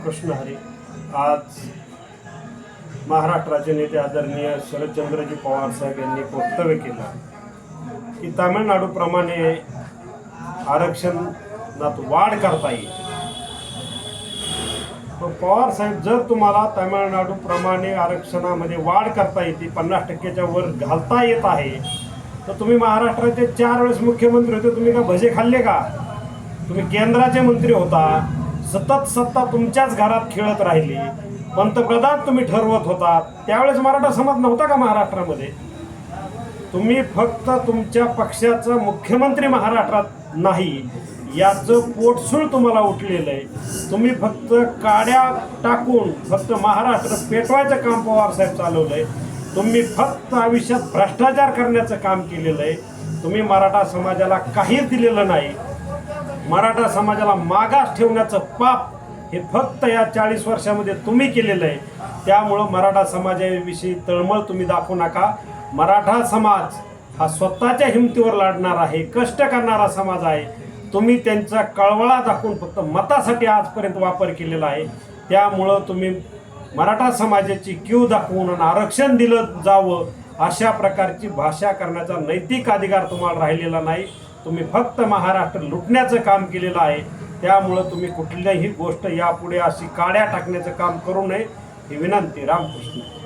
रामकृष्ण हरी. आज महाराष्ट्राचे नेते आदरणीय शरदचंद्रजी पवार साहेब यांनी वक्तव्य केलं की तामिळनाडूप्रमाणे आरक्षणात वाढ करता येईल. पवार साहेब जर तुम्हाला तामिळनाडूप्रमाणे आरक्षणामध्ये वाढ करता येते पन्नास टक्क्याच्या वर घालता येत आहे तर तुम्ही महाराष्ट्राचे चार वेळेस मुख्यमंत्री होते तुम्ही का भजे खाल्ले का? तुम्ही केंद्राचे मंत्री होता. सतत सत्ता तुमच्याच घरात खेळत राहिली. पंतप्रधान तुम्ही ठरवत होता. त्यावेळेस मराठा समाज नव्हता का महाराष्ट्रामध्ये? तुम्ही फक्त तुमच्या पक्षाचं मुख्यमंत्री महाराष्ट्रात नाही. याचं पोटसूळ तुम्हाला उठलेलं आहे. तुम्ही फक्त काड्या टाकून फक्त महाराष्ट्र पेटवायचं काम पवार साहेब आहे. तुम्ही फक्त आयुष्यात भ्रष्टाचार करण्याचं काम केलेलं आहे. तुम्ही मराठा समाजाला काहीच दिलेलं नाही. मराठा समाजाला मागास ठेवण्याचं पाप हे फक्त या चाळीस वर्षामध्ये तुम्ही केलेलं आहे. त्यामुळं मराठा समाजाविषयी तळमळ तुम्ही दाखवू नका. मराठा समाज हा स्वतःच्या हिमतीवर लढणार आहे कष्ट करणारा समाज आहे. तुम्ही त्यांचा कळवळा दाखवून फक्त मतासाठी आजपर्यंत वापर केलेला आहे. त्यामुळं तुम्ही मराठा समाजाची क्यू दाखवून आणि आरक्षण दिलं जावं अशा प्रकारची भाषा करण्याचा नैतिक अधिकार तुम्हाला राहिलेला नाही. तुम्ही फक्त महाराष्ट्र लुटण्याचं काम केलेलं आहे. त्यामुळं तुम्ही कुठल्याही गोष्ट यापुढे अशी काड्या टाकण्याचं काम करू नये. ही विनंती. रामकृष्ण.